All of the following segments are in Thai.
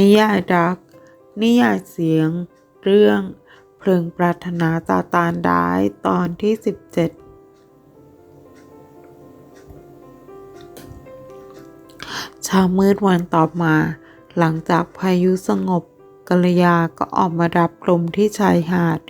นิยายรัก นิยายเสียง เรื่อง เพลิงปรารถนาซาตานร้ายตอนที่ 17 เช้ามืดวันต่อมา หลังจากพายุสงบกัลยาก็ออกมารับลมที่ชายหาด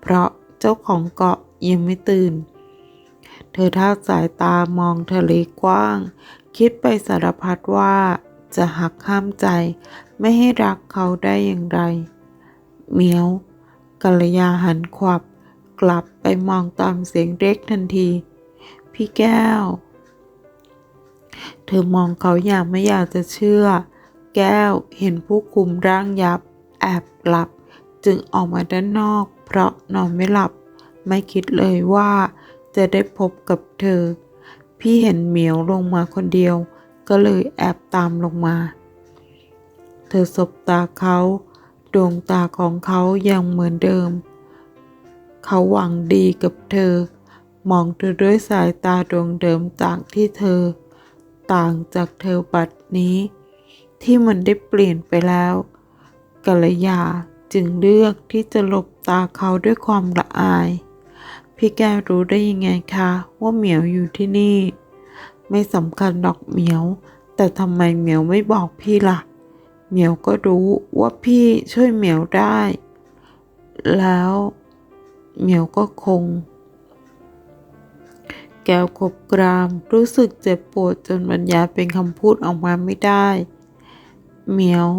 เพราะเจ้าของเกาะยังไม่ตื่น เธอท่าสายตามองทะเลกว้าง คิดไปสารพัดว่าจะหักห้ามใจ ไม่ให้รักเขาได้อย่างไร เหมียวกัลยาหันขวับ กลับไปมองตามเสียงเรียกทันที พี่แก้ว เธอมองเขาอย่างไม่อยากจะเชื่อ แก้วเห็นผู้คุมร่างยับ แอบหลับ จึงออกมาด้านนอก เพราะนอนไม่หลับ ไม่คิดเลยว่าจะได้พบกับเธอ พี่เห็นเหมียวลงมาคนเดียว ก็เลยแอบตามลงมา เธอสบตาเขา ดวงตาของเขายังเหมือนเดิม เขาหวังดีกับเธอ มองเธอด้วยสายตาดวงเดิมจากที่เธอ ต่างจากเธอบัดนี้ ที่มันได้เปลี่ยนไปแล้วกัลยาจึงเลือกที่จะหลบตาเขาด้วยความละอาย พี่แก้วรู้ได้ยังไงคะว่าเหมียวอยู่ที่นี่ ไม่สำคัญดอกเหมียว แต่ทำไมเหมียวไม่บอกพี่ล่ะ เหมียวก็รู้ว่าพี่ช่วยเหมียวได้ แล้วเหมียวก็คง แก้วกบกรามรู้สึกเจ็บปวดจนบรรยายเป็นคำพูดออกมาไม่ได้ เหมียว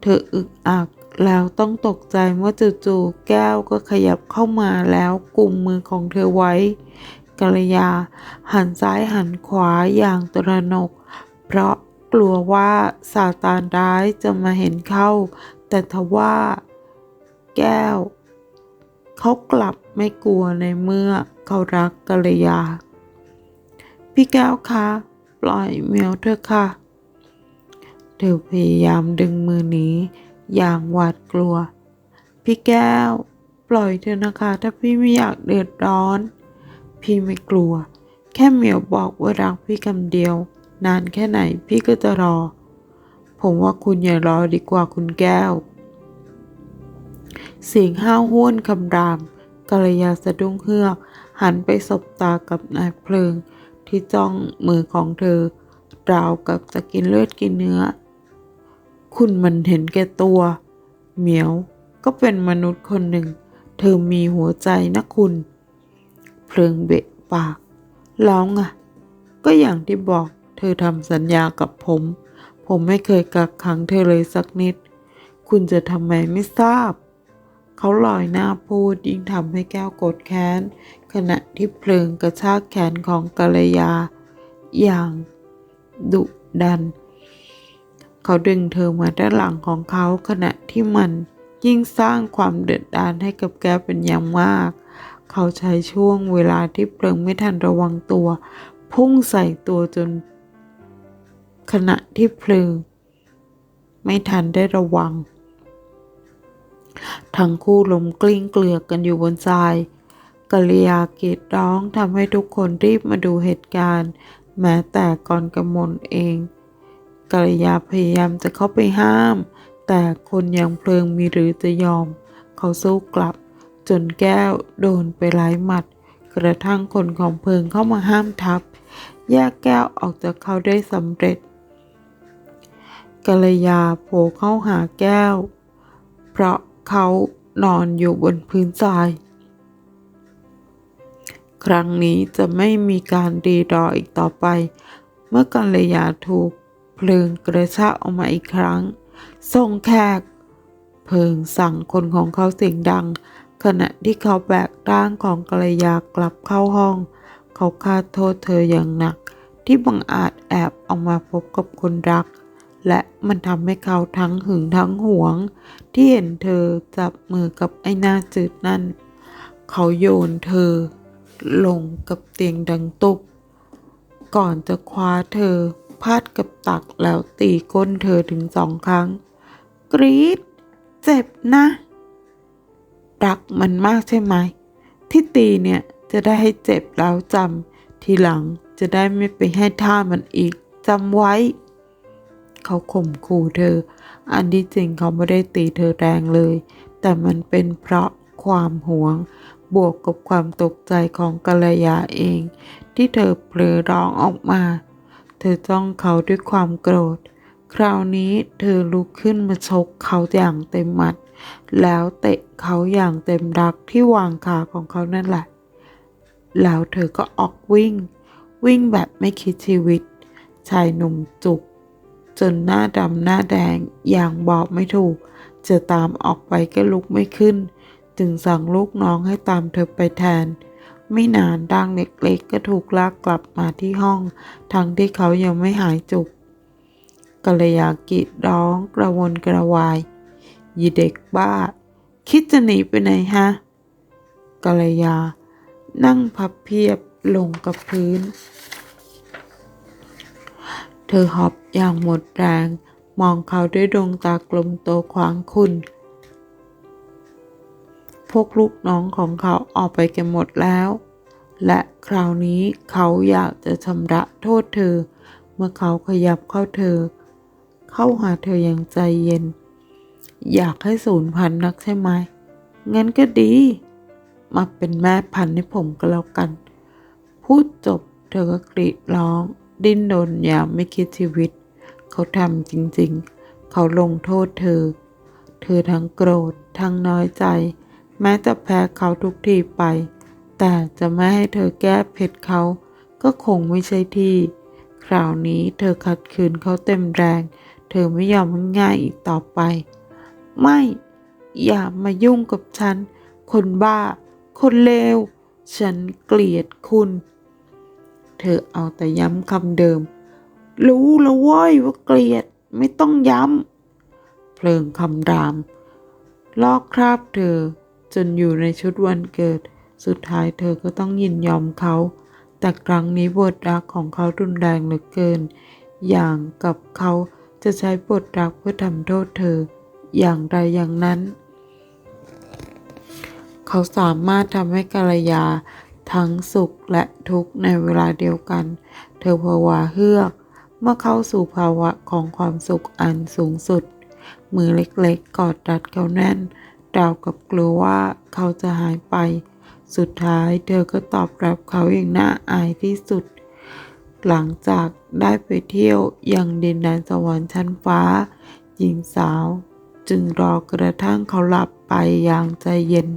เธออึกอักแล้วต้องตกใจเมื่อจู่ๆแก้วก็ขยับเข้ามาแล้วกลุ่มมือของเธอไว้กัลยาหันซ้ายหันขวาอย่างตระหนก เพราะ กลัวว่าซาตานร้ายจะมาเห็นเข้า แต่ทว่าแก้ว เขากลับไม่กลัวในเมื่อเขารักกัลยา พี่แก้วคะ ปล่อยเมียวเถอะค่ะ เธอพยายามดึงมือหนีอย่างหวาดกลัว พี่แก้ว ปล่อยเถอนะคะ ถ้าพี่ไม่อยากเดือดร้อน พี่ไม่กลัว แค่เหมียวบอกว่ารักพี่คำเดียว นานแค่ไหนพี่ก็จะรอ ผมว่าคุณอย่ารอดีกว่าคุณแก้ว เสียงห้าวห้วนคำรามกัลยาสะดุ้งเฮือก หันไปสบตากับนายเพลิง ที่จ้องมือของเธอราวกับจะกินเลือดกินเนื้อ คุณมันเห็นแก่ตัว เหมียวก็เป็นมนุษย์คนหนึ่ง เธอมีหัวใจนะคุณ เพลิงเบะปาก แล้วไงก็อย่างที่บอก ธอทำสัญญากับผม ผมไม่เคยกักขังเธอเลยสักนิด คุณจะทำไมไม่ทราบ เขาลอยหน้าพูดยิ่งทำให้แก้วโกรธแค้น ขณะที่เพลิงกระชากแขนของกัลยา อย่าง ดุดัน เขาดึงเธอมาด้านหลังของเขาขณะที่มันยิ่งสร้างความเดือดดาลให้กับแกเป็นอย่างมาก เขาใช้ช่วงเวลาที่เพลิงไม่ทันระวังตัว พุ่งใส่ตัวจน ขณะที่เพลิง ไม่ทันได้ระวัง ทั้งคู่ล้มกลิ้งเกลือกกันอยู่บนทรายกัลยากรีดร้องทำให้ทุกคนรีบมาดูเหตุการณ์ แม้แต่กรกมลเองกัลยาพยายามจะเข้าไปห้าม แต่คนย่างเพลิงมีหรือจะยอม เขาสู้กลับ จนแก้วโดนไปหลายหมัด กระทั่งคนของเพลิงเข้ามาห้ามทับ แยกแก้วออกจากเขาได้สำเร็จ กัลยาโผล่เข้าหาแก้ว เพราะเขานอนอยู่บนพื้นทราย ครั้งนี้จะไม่มีการดีรออีกต่อไป เมื่อกัลยาถูกเพลิงกระชากออกมาอีกครั้งส่งแขก เพลิงสั่งคนของเขาเสียงดัง ขณะที่เขาแบกร่างของกัลยากลับเข้าห้อง เขาคาดโทษเธออย่างหนัก ที่บังอาจแอบออกมาพบกับคนรัก และมันทำให้เขาทั้งหึงทั้งหวง ที่เห็นเธอจับมือกับไอ้หน้าจืดนั่น เขาโยนเธอ ลงกับเตียงดังตุบก่อนจะคว้าเธอพาดกับตักแล้วตีก้นเธอถึงสองครั้ง กรีดเจ็บนะ รักมันมากใช่ไหม ที่ตีเนี่ยจะได้ให้เจ็บแล้วจำทีหลังจะได้ไม่ไปให้ท่ามันอีกจำไว้ เขาข่มขู่เธอ อันที่จริงเขาไม่ได้ตีเธอแรงเลย แต่มันเป็นเพราะความหวง บวกกับความตกใจของกัลยาเอง ที่เธอเผลอร้องออกมา เธอจ้องเขาด้วยความโกรธ คราวนี้เธอลุกขึ้นมาชกเขาอย่างเต็มมัด แล้วเตะเขาอย่างเต็มรักที่วางขาของเขานั่นแหละ แล้วเธอก็ออกวิ่ง วิ่งแบบไม่คิดชีวิต ชายหนุ่มจุก จนหน้าดำหน้าแดงอย่างบอกไม่ถูก จะตามออกไปก็ลุกไม่ขึ้น จึงสั่งลูกน้องให้ตามเธอไปแทน ไม่นานดังเล็กๆก็ถูกลากกลับมาที่ห้อง ทั้งที่เขายังไม่หายจุกกัลยากรีดร้องกระวนกระวายยีเด็กบ้า คิดจะหนีไปไหนฮะกัลยา นั่งพับเพียบลงกับพื้น ธอหอบอย่างหมดแรง มองเขาด้วยดวงตากลมโตขวางคุณ พวกลูกน้องของเขาออกไปกันหมดแล้ว และคราวนี้เขาอยากจะชำระโทษเธอ เมื่อเขาขยับเข้าเธอ เข้าหาเธออย่างใจเย็น อยากให้สูญพันธุ์นักใช่ไหม งั้นก็ดี มาเป็นแม่พันธุ์ให้ผมก็แล้วกัน พูดจบเธอก็กรีดร้อง ดิ้นรนอย่างไม่คิดชีวิต เขาทำจริงๆ เขาลงโทษเธอ เธอทั้งโกรธทั้งน้อยใจ แม้จะแพ้เขาทุกทีไป แต่จะไม่ให้เธอแก้เผ็ดเขา ก็คงไม่ใช่ที่ คราวนี้เธอขัดขืนเขาเต็มแรง เธอไม่ยอมง่ายอีกต่อไป ไม่ อย่ามายุ่งกับฉัน คนบ้า คนเลว ฉันเกลียดคุณ เธอเอาแต่ย้ำคำเดิม รู้แล้วว้ยว่าเกลียดไม่ต้องย้ำ เพลิงคำราม ลอกคราบเธอจนอยู่ในชุดวันเกิด สุดท้ายเธอก็ต้องยินยอมเขา แต่ครั้งนี้บทรักของเขารุนแรงเหลือเกิน อย่างกับเขาจะใช้บทรักเพื่อทำโทษเธอ อย่างใดอย่างนั้น เขาสามารถทำให้กัลยา ทั้งสุขและทุกข์ในเวลาเดียวกัน เธอภาวะเฮือก เมื่อเข้าสู่ภาวะของความสุขอันสูงสุด มือเล็กๆกอดรัดเขาแน่นราวกับกลัวว่าเขาจะหายไป สุดท้ายเธอก็ตอบรับเขาอย่างน่าอายที่สุด หลังจากได้ไปเที่ยวยังดินแดนสวรรค์ชั้นฟ้า หญิงสาว จึงรอกระทั่งเขาหลับไปอย่างใจเย็น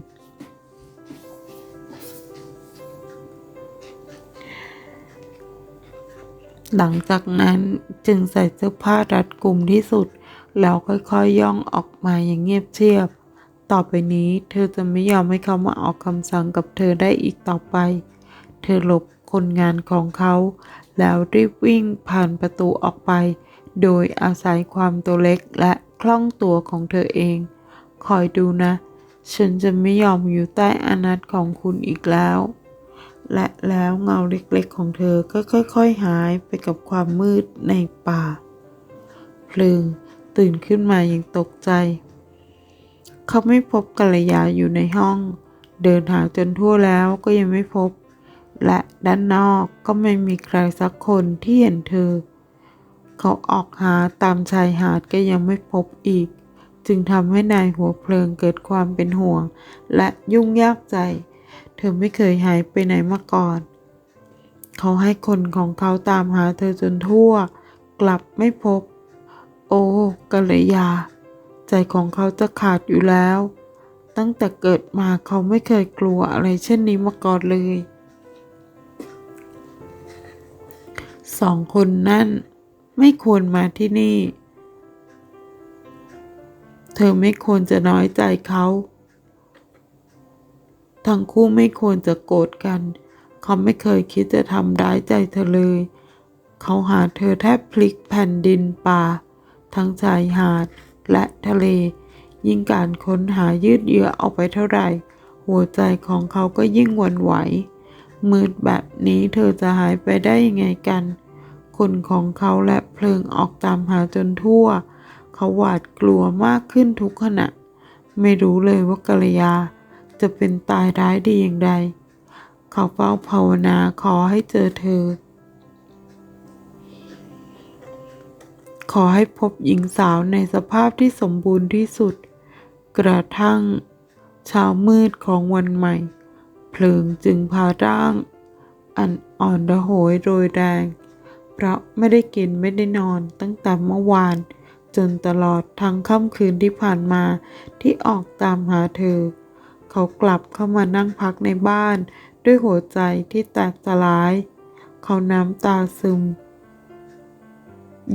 หลังจากนั้นจึงใส่เสื้อผ้ารัดกุมที่สุด แล้วค่อยๆยย่องออกมาอย่างเงียบเชียบ ต่อไปนี้เธอจะไม่ยอมให้เขามาออกคำสั่งกับเธอได้อีกต่อไป เธอหลบคนงานของเขา แล้วรีบวิ่งผ่านประตูออกไป โดยอาศัยความตัวเล็กและคล่องตัวของเธอเอง คอยดูนะ ฉันจะไม่ยอมอยู่ใต้อานัตของคุณอีกแล้ว และแล้วเงาเล็กๆของเธอก็ค่อย ๆ หายไปกับความมืดในป่า เพลิงตื่นขึ้นมาอย่างตกใจ เขาไม่พบกัลยาอยู่ในห้อง เดินหาจนทั่วแล้วก็ยังไม่พบ และด้านนอกก็ไม่มีใครสักคนที่เห็นเธอ เขาออกหาตามชายหาดก็ยังไม่พบอีก จึงทำให้นายหัวเพลิงเกิดความเป็นห่วง และยุ่งยากใจ เธอไม่เคยหายไปไหนมาก่อน เขาให้คนของเขาตามหาเธอจนทั่ว กลับไม่พบ โอ้กัลยา ใจของเขาจะขาดอยู่แล้ว ตั้งแต่เกิดมาเขาไม่เคยกลัวอะไรเช่นนี้มาก่อนเลย สองคนนั่นไม่ควรมาที่นี่ เธอไม่ควรจะน้อยใจเขา ทั้งคู่ไม่ควรจะโกรธกัน เขาไม่เคยคิดจะทำร้ายใจเธอเลย เขาหาเธอแทบพลิกแผ่นดินป่า ทั้งชายหาดและทะเล ยิ่งการค้นหายืดเยื้อออกไปเท่าไหร่ หัวใจของเขาก็ยิ่งหวั่นไหว มืดแบบนี้เธอจะหายไปได้ยังไงกัน คนของเขาและเพลิงออกตามหาจนทั่ว เขาหวาดกลัวมากขึ้นทุกขณะ ไม่รู้เลยว่ากัลยา จะเป็นตายร้ายดีอย่างไรเขาเฝ้าภาวนาขอให้เจอเธอ ขอให้พบหญิงสาวในสภาพที่สมบูรณ์ที่สุด กระทั่งเช้ามืดของวันใหม่ เพลิงจึงพาร่าง อันอ่อนระโหยโรยแรง เพราะไม่ได้กินไม่ได้นอนตั้งแต่เมื่อวานจนตลอดทั้งค่ำคืนที่ผ่านมาที่ออกตามหาเธอ เขากลับเข้ามานั่งพักในบ้าน ด้วยหัวใจที่แตกสลาย เขาน้ำตาซึม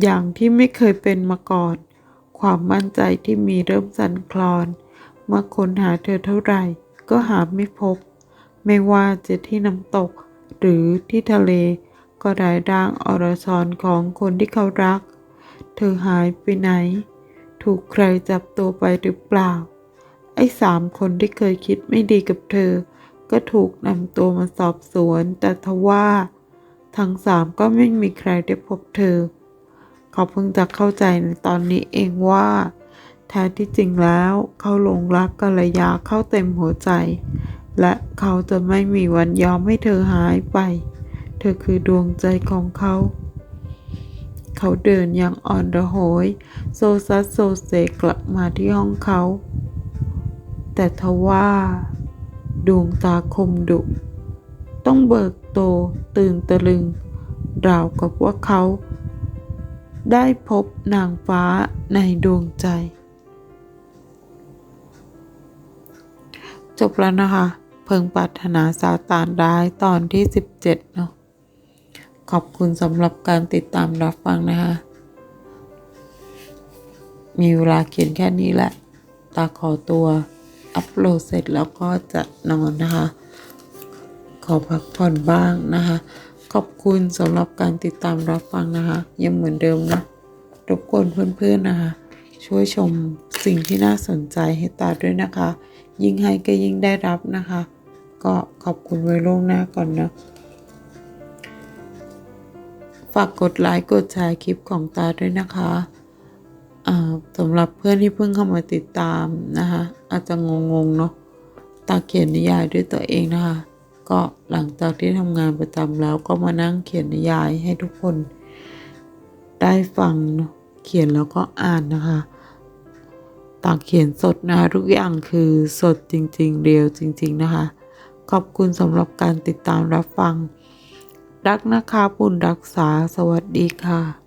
อย่างที่ไม่เคยเป็นมาก่อน ความมั่นใจที่มีเริ่มสั่นคลอนเมื่อค้นหาเธอเท่าไหร่ ก็หาไม่พบ ไม่ว่าจะที่น้ำตก หรือที่ทะเล ก็ได้ร่างอรชรของคนที่เขารัก เธอหายไปไหน ถูกใครจับตัวไปหรือเปล่า อ้สามคนที่เคยคิดไม่ดีกับเธอ ก็ถูกนำตัวมาสอบสวน แต่ทว่า ทั้งสามก็ไม่มีใครได้พบเธอ เขาเพิ่งจะเข้าใจในตอนนี้เองว่า แท้ที่จริงแล้วเขาหลงรักกัลยาเข้าเต็มหัวใจ และเขาจะไม่มีวันยอมให้เธอหายไป เธอคือดวงใจของเขาเขาเดินอย่างอ่อนระโหย โซซัสโซเซกลับมาที่ห้องเขา แต่ทว่า ดวงตาคมดุ ต้องเบิกโตตื่นตะลึง ราวกับว่าเขา ได้พบนางฟ้าในดวงใจ จบแล้วนะคะ เพิงปรารถนาซาตานได้ายตอนที่ 17 เนาะขอบคุณสำหรับการติดตามรับฟังนะคะ มีเวลาเขียนแค่นี้แหละ ตาขอตัว อัปโหลดเสร็จแล้วก็จะนอนนะคะ ขอพักผ่อนบ้างนะคะ ขอบคุณสำหรับการติดตามรับฟังนะคะ ยังเหมือนเดิมนะรบกวนเพื่อนๆนะคะ ช่วยชมสิ่งที่น่าสนใจให้ตาด้วยนะคะ ยิ่งให้ก็ยิ่งได้รับนะคะ ก็ขอบคุณไว้ล่วงหน้าก่อนนะ ฝากกดไลค์กดแชร์คลิปของตาด้วยนะคะ สำหรับเพื่อนที่เพิ่งเข้ามาติดตามนะคะ อาจจะงงๆเนาะตาเขียนนิยายด้วยตัวเองนะคะ ก็หลังจากที่ทำงานประจำแล้วก็มานั่งเขียนนิยายให้ทุกคน ได้ฟังเนาะเขียนแล้วก็อ่านนะคะ ตากเขียนสดนะทุกอย่างคือสดจริงๆ เรียวจริง ๆนะคะ ขอบคุณสำหรับการติดตามรับฟัง รักนะคะบุญรักษาสวัสดีค่ะ